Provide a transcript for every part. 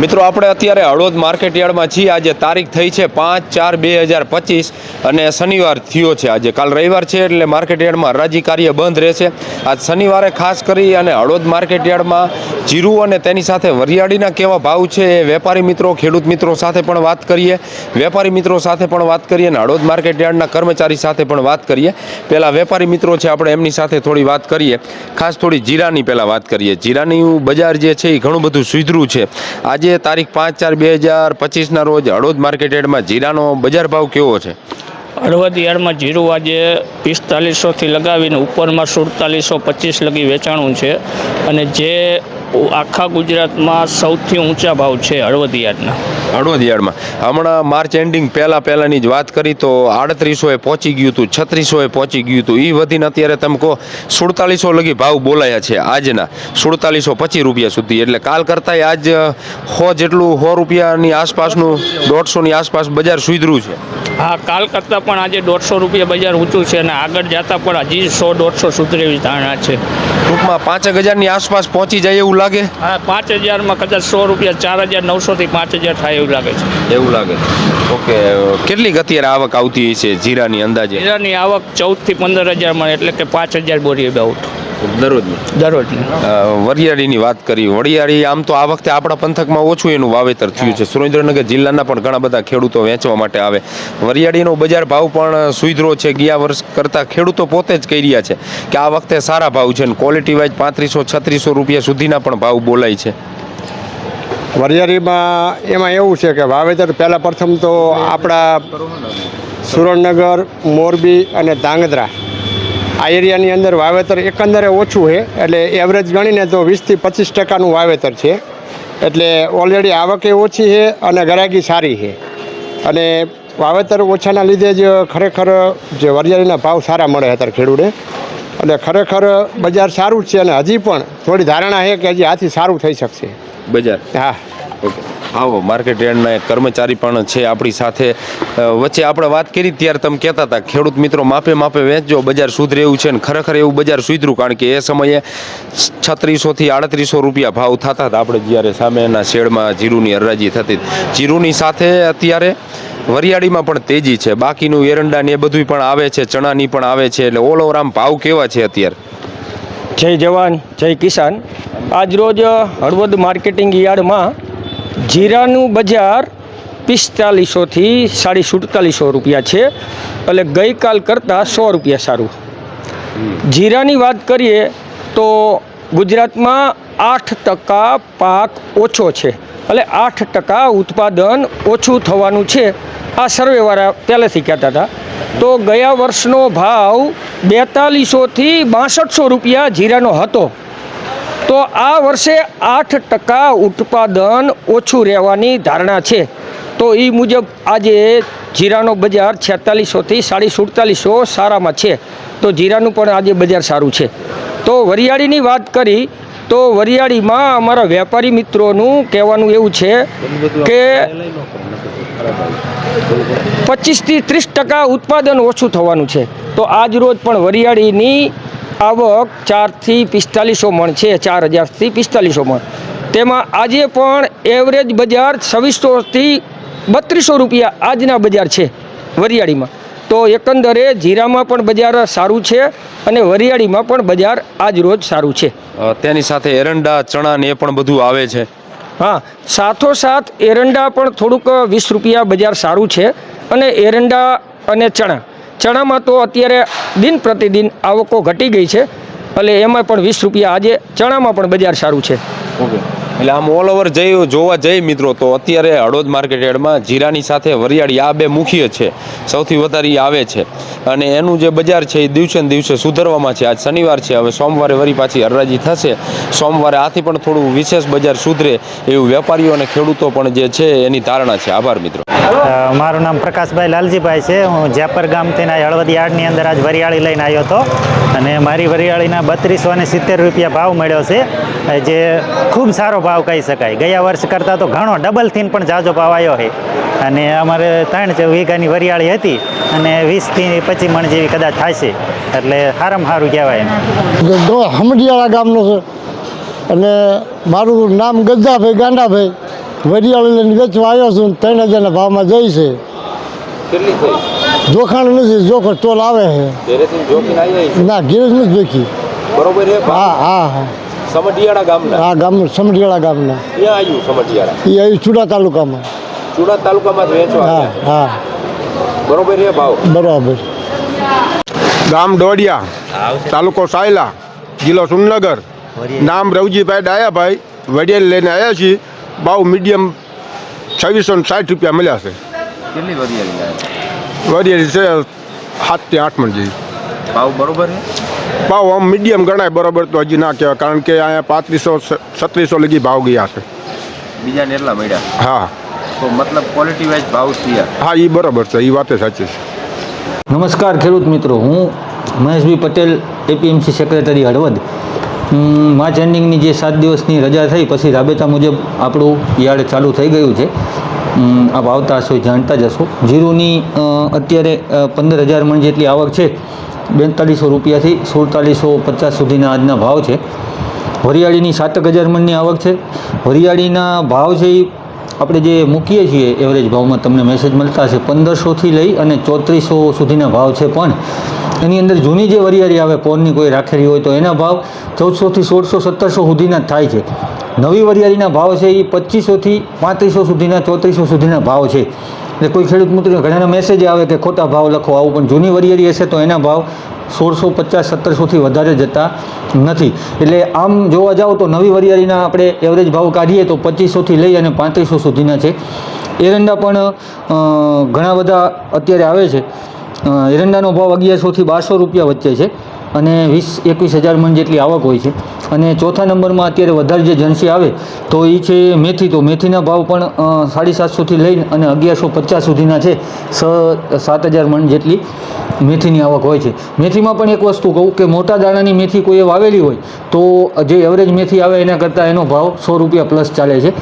મિત્રો, આપણે અત્યારે હળવદ માર્કેટ યાર્ડમાં છીએ. આજે તારીખ થઈ છે પાંચ ચાર બે હજાર પચીસ અને શનિવાર થયો છે. આજે કાલ રવિવાર છે એટલે માર્કેટ યાર્ડમાં હરાજી કાર્ય બંધ રહેશે. આજ શનિવારે ખાસ કરી અને હળવદ માર્કેટ યાર્ડમાં જીરું અને તેની સાથે વરિયાળીના કેવા ભાવ છે એ વેપારી મિત્રો, ખેડૂત મિત્રો સાથે પણ વાત કરીએ. વેપારી મિત્રો સાથે પણ વાત કરીએ અને હળવદ માર્કેટ યાર્ડના કર્મચારી સાથે પણ વાત કરીએ. પહેલાં વેપારી મિત્રો છે, આપણે એમની સાથે થોડી વાત કરીએ. ખાસ થોડી જીરાની પહેલાં વાત કરીએ. જીરાની બજાર જે છે એ ઘણું બધું સુધરું છે. આજે તારીખ પાંચ ચાર બે હજાર પચીસના રોજ હળવદ માર્કેટ યાર્ડમાં જીરાનો બજાર ભાવ કેવો છે? હળવદ યાર્ડમાં જીરું આજે પિસ્તાલીસોથી લગાવીને ઉપરમાં સુડતાલીસો પચીસ લગી વેચાણું છે. અને જે આખા ગુજરાતમાં સૌથી ઊંચા ભાવ છે હળવદ યાર્ડના હમણાં માર્ચ એન્ડિંગ પહેલાં પહેલાંની જ વાત કરી તો આડત્રીસોએ પહોંચી ગયું હતું છત્રીસોએ પહોંચી ગયું હતું. એ વધીને અત્યારે તમે કહો સુડતાલીસો લગી ભાવ બોલાયા છે આજના. સુડતાલીસો પચીસ રૂપિયા સુધી. એટલે કાલ કરતાં આજ સો જેટલું સો રૂપિયાની આસપાસનું દોઢસોની આસપાસ બજાર સુધર્યું છે. હા કાલ કરતાં પણ આજે દોઢસો રૂપિયા બજાર ઊંચું છે અને આગળ જતાં પણ હજી સો દોઢસો સુધરેવી ધારણા છે. ટૂંકમાં પાંચ હજારની આસપાસ પહોંચી જાય એવું લાગે? હા પાંચ હજારમાં કદાચ સો રૂપિયા ચાર હજાર નવસોથી પાંચ હજાર થાય એવું લાગે છે. એવું લાગે. ઓકે કેટલી અત્યારે આવક આવતી છે જીરાની અંદાજે? જીરાની આવક ચૌદથી પંદર હજારમાં એટલે કે પાંચ હજાર બોરી અબાઉટ. દરરોજની? દરરોજની. વરિયાળીની વાત કરી. વરિયાળી આમ તો આ વખતે આપણા પંથકમાં ઓછું એનું વાવેતર થયું છે. સુરેન્દ્રનગર જિલ્લાના પણ ઘણા બધા ખેડૂતો વેચવા માટે આવે. વરિયાળીનો બજાર ભાવ પણ સુધરો છે. ગયા વર્ષ કરતાં ખેડૂતો પોતે જ કહી રહ્યા છે કે આ વખતે સારા ભાવ છે અને ક્વોલિટી વાઇઝ પાંત્રીસો છત્રીસો રૂપિયા સુધીના પણ ભાવ બોલાય છે. વરિયાળીમાં એમાં એવું છે કે વાવેતર પહેલાં પ્રથમ તો આપણા સુરેન્દ્રનગર મોરબી અને ધાંગધ્રા આ એરિયાની અંદર વાવેતર એકંદરે ઓછું છે. એટલે એવરેજ ગણીને તો વીસથી પચીસ ટકાનું વાવેતર છે. એટલે ઓલરેડી આવકે ઓછી છે અને ગરાગી સારી છે. અને વાવેતર ઓછાના લીધે જ ખરેખર જે વરિયાળીના ભાવ સારા મળે અત્યારે ખેડૂતે. એટલે ખરેખર બજાર સારું જ છે અને હજી પણ થોડી ધારણા છે કે હજી આથી સારું થઈ શકશે. બજાર? હા. ઓકે. આવો, માર્કેટ યાર્ડના એક કર્મચારી પણ છે આપણી સાથે. વચ્ચે આપણે વાત કરી ત્યારે તમે કહેતા હતા, ખેડૂત મિત્રો, માપે માપે વેચજો, બજાર સુધરે એવું છે ને ખરેખર એવું બજાર સુધર્યું કારણ કે એ સમયે છત્રીસોથી આડત્રીસો રૂપિયા ભાવ થતા હતા. આપણે જ્યારે સામેના શેડમાં જીરુની હરરાજી થતી. જીરુની સાથે અત્યારે વરિયાળીમાં પણ તેજી છે. બાકીનું એરંડા ને એ બધું પણ આવે છે, ચણાની પણ આવે છે, એટલે ઓલ આમ ભાવ કેવા છે અત્યારે? જય જવાન, જય કિસાન. આજરોજ હળવદ માર્કેટિંગ યાર્ડમાં જીરાનું બજાર પિસ્તાલીસોથી સાડી સુડતાલીસો રૂપિયા છે એટલે ગઈકાલ કરતાં સો રૂપિયા સારું. જીરાની વાત કરીએ તો ગુજરાતમાં આઠ ટકા પાક ઓછો છે. એટલે આઠ ટકા ઉત્પાદન ઓછું થવાનું છે. આ સર્વેવાળા પહેલેથી કહેતા હતા. તો ગયા વર્ષનો ભાવ બેતાલીસોથી બાસઠસો રૂપિયા જીરાનો હતો. તો આ વર્ષે આઠ ટકા ઉત્પાદન ઓછું રહેવાની ધારણા છે. તો એ મુજબ આજે જીરાનો બજાર છેતાલીસોથી સાડી સુડતાલીસો સારામાં છે. તો જીરાનું પણ આજે બજાર સારું છે. તો વરિયાળીની વાત કરી, તો વરિયાળીમાં અમારા વેપારી મિત્રોનું કહેવાનું એવું છે કે પચીસથી ત્રીસ ટકા ઉત્પાદન ઓછું થવાનું છે. તો આજ રોજ પણ વરિયાળીની આવક ચારથી પિસ્તાલીસો મણ છે ચાર હજારથી પિસ્તાલીસો મણ. તેમાં આજે પણ એવરેજ બજાર છવ્વીસોથી બત્રીસો રૂપિયા આજના બજાર છે વરિયાળીમાં. તો એકંદરે જીરામાં પણ બજાર સારું છે અને વરિયાળીમાં પણ બજાર આજ રોજ સારું છે. તેની સાથે એરંડા ચણા ને એ પણ બધું આવે છે. હા સાથોસાથ એરંડા પણ થોડુંક વીસ રૂપિયા બજાર સારું છે અને એરંડા અને ચણા ચણામાં તો અત્યારે દિન પ્રતિદિન આવકો ઘટી ગઈ છે. એટલે એમાં પણ વીસ રૂપિયા આજે ચણામાં પણ બજાર સારું છે. ઓકે. એટલે આમ ઓલ ઓવર જઈ, જોવા જઈ મિત્રો, તો અત્યારે હળવદ માર્કેટ યાર્ડમાં જીરાની સાથે વરિયાળી આ બે મુખ્ય છે. સૌથી વધારે આવે છે. અને એનું જે બજાર છે એ દિવસે ને દિવસે સુધરવામાં છે. આજ શનિવાર છે, હવે સોમવારે વરી પાછી હરરાજી થશે. સોમવારે આથી પણ થોડું વિશેષ બજાર સુધરે એવું વેપારીઓ અને ખેડૂતો પણ જે છે એની ધારણા છે. આભાર મિત્રો. મારું નામ પ્રકાશભાઈ લાલજીભાઈ છે. હું જેપર તેના હળવદ યાર્ડની અંદર આજ વરિયાળી લઈને આવ્યો હતો. અને મારી વરિયાળીના બત્રીસો અને સિત્તેર રૂપિયા ભાવ મળ્યો છે. જે ખૂબ સારો ભાવ કહી શકાય. ગયા વર્ષ કરતાં તો ઘણો ડબલથી પણ જાજો ભાવ આવ્યો છે. અને અમારે ત્રણ વીઘાની વરિયાળી હતી. અને વીસથી પચીસ મણ જેવી કદાચ થશે એટલે સારામાં સારું કહેવાય એમ. જો હમડિયાળા ગામનો છે. અને મારું નામ ગદ્દાભાઈ ગાંડાભાઈ. વરિયાળી લઈને વેચવા આવ્યો છું ત્રણ હજારના ભાવમાં જઈ છે. જોખાણ નથી જોખો ટોલ આવે છે. ઘરેથી જોખીને આવી ના ગીરજ નથી જોખી. બરોબર હા હા હા. સમઢિયાળા ગામના? હા ગામનું સમઢિયાળા ગામના. ક્યાં આવ્યું સમઢિયાળા? એ અહીં ચુડા તાલુકામાં. ચુડા તાલુકામાં વેચવા હા હા. બરોબર છે ભાવ? બરાબર. ગામ ડોડિયા તાલુકો સાયલા જિલ્લો સુરનગર નામ રવજીભાઈ ડાયાભાઈ વડિયાળ લઈને આવ્યા છીએ. ભાવ મીડિયમ છવ્વીસો ને સાઠ રૂપિયા મળ્યા છે. કેટલી વરિયાળી લાયા? વડિયાળી છે? સાતથી આઠ મણ જેવી. ભાવ બરોબર છે? ભાવ આમ મીડિયમ ગણાય બરોબર તો હજી ના કહેવાય કારણ કે અહીંયા પાંત્રીસો છત્રીસો લગી ભાવ ગયા છે. બીજાને એટલા મળ્યા? હા. તો મતલબ ક્વોલિટી વાઇઝ ભાવ થયા. હા એ બરોબર છે એ વાતે સાચી છે. નમસ્કાર ખેડૂત મિત્રો હું Maheshbhai Patel, APMC secretary Halvad. March એન્ડિંગની જે સાત દિવસની રજા થઈ, પછી રાબેતા મુજબ આપણું યાર્ડ ચાલુ થઈ ગયું છે. આપ આવતા હશો, જાણતા જ હશો. જીરુની અત્યારે પંદર હજાર મણ જેટલી આવક છે. બેતાલીસો રૂપિયાથી સુડતાલીસો પચાસ સુધીના આજના ભાવ છે. વરિયાળીની સાતક હજાર મણની આવક છે. વરિયાળીના ભાવ છે એ આપણે જે મૂકીએ છીએ એવરેજ ભાવમાં તમને મેસેજ મળતા હશે પંદરસોથી લઈ અને ચોત્રીસો સુધીના ભાવ છે પણ એની અંદર જૂની જે વરિયાળી આવે પોરની કોઈ રાખેલી હોય તો એના ભાવ ચૌદસોથી સોળસો, સત્તરસો સુધીના થાય છે. નવી વરિયાળીના ભાવ છે એ પચીસોથી પાંત્રીસો સુધીના, ચોત્રીસો સુધીના ભાવ છે. એટલે કોઈ ખેડૂત મિત્રોને ઘણાના મેસેજ આવે કે ખોટા ભાવ લખો, આવું પણ જૂની વરિયાળી હશે તો એના ભાવ સોળસો પચાસ સત્તરસોથી વધારે જતા નથી. એટલે આમ જોવા જાઓ તો નવી વરિયાળીના આપણે એવરેજ ભાવ કાઢીએ તો પચીસોથી લઈ અને પાંત્રીસો સુધીના છે. એરંડા પણ ઘણા બધા અત્યારે આવે છે. એરંડાનો ભાવ અગિયારસોથી બારસો રૂપિયા વચ્ચે છે. અને વીસ, એકવીસ હજાર મણ જેટલી આવક હોય છે. અને ચોથા નંબરમાં અત્યારે વધારે જે જણસી આવે, તો એ છે મેથી. તો મેથીના ભાવ પણ સાડી સાતસોથી લઈને અને અગિયારસો પચાસ સુધીના છે. સ, સાત હજાર મણ જેટલી મેથીની આવક હોય છે. મેથીમાં પણ એક વસ્તુ કહું કે મોટા દાણાની મેથી કોઈએ વાવેલી હોય, તો જે એવરેજ મેથી આવે એના કરતાં એનો ભાવ સો રૂપિયા પ્લસ ચાલે છે.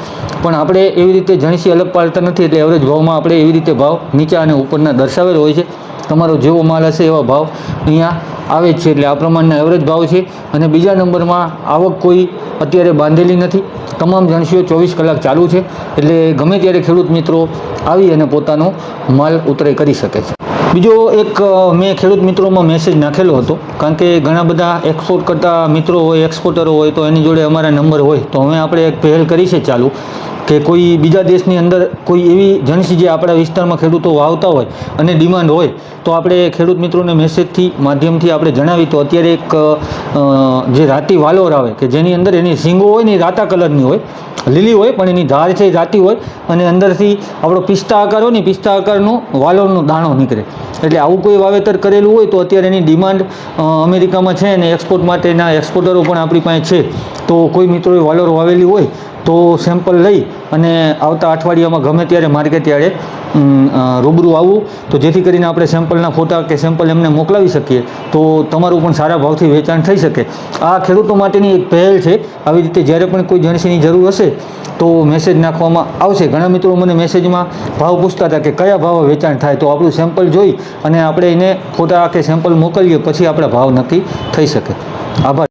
પણ આપણે એવી રીતે જણસી અલગ પાડતા નથી, એટલે એવરેજ ભાવમાં આપણે એવી રીતે ભાવ નીચા અને ઉપરના દર્શાવેલો હોય છે. તમારો જેવો માલ હશે એવા ભાવ અહીંયા આવે છે એટલે આ પ્રમાણના એવરેજ ભાવ છે. અને બીજા નંબરમાં આવક કોઈ અત્યારે બાંધેલી નથી. તમામ જણસીઓ ચોવીસ કલાક ચાલુ છે. એટલે ગમે ત્યારે ખેડૂત મિત્રો આવી અને પોતાનો માલ ઉતરાઈ કરી શકે છે. બીજો એક મેં ખેડૂત મિત્રોમાં મેસેજ નાખેલો હતો. કારણ કે ઘણા બધા એક્સપોર્ટ કરતા મિત્રો હોય એક્સપોર્ટરો હોય, તો એની જોડે અમારા નંબર હોય. તો હવે આપણે એક પહેલ કરી છે ચાલુ. કે કોઈ બીજા દેશની અંદર કોઈ એવી જણસી જે આપણા વિસ્તારમાં ખેડૂતો વાવતા હોય અને ડિમાન્ડ હોય, તો આપણે ખેડૂત મિત્રોને મેસેજથી માધ્યમથી આપણે જણાવી. તો અત્યારે એક જે રાતી વાલોર આવે, કે જેની અંદર એની સિંગો હોય ને એ રાતા કલરની હોય, લીલી હોય, પણ એની ધાર છે એ રાતી હોય, અને અંદરથી આપણો પિસ્તા આકાર હોય ને પિસ્તા આકારનો વાલોરનો દાણો નીકળે. એટલે આવું કોઈ વાવેતર કરેલું હોય, તો અત્યારે એની ડિમાન્ડ અમેરિકામાં છે અને એક્સપોર્ટ માટેના એક્સપોર્ટરો પણ આપણી પાસે છે. તો કોઈ મિત્રોએ વાલોર વાવેલી હોય તો સેમ્પલ લઈ અને આવતા અઠવાડિયામાં ગમે ત્યારે માર્ગે ત્યારે રૂબરૂ આવવું તો જેથી કરીને આપણે સેમ્પલના ફોટા કે સેમ્પલ એમને મોકલાવી શકીએ, તો તમારું પણ સારા ભાવથી વેચાણ થઈ શકે. આ ખેડૂતો માટેની એક પહેલ છે. આવી રીતે જ્યારે પણ કોઈ જણસીની જરૂર હશે, તો મેસેજ નાખવામાં આવશે. ઘણા મિત્રો મને મેસેજમાં ભાવ પૂછતા હતા કે કયા ભાવે વેચાણ થાય, તો આપણું સેમ્પલ જોઈ અને આપણે એને ફોટા કે સેમ્પલ મોકલીએ, પછી આપણા ભાવ નક્કી થઈ શકે. આભાર.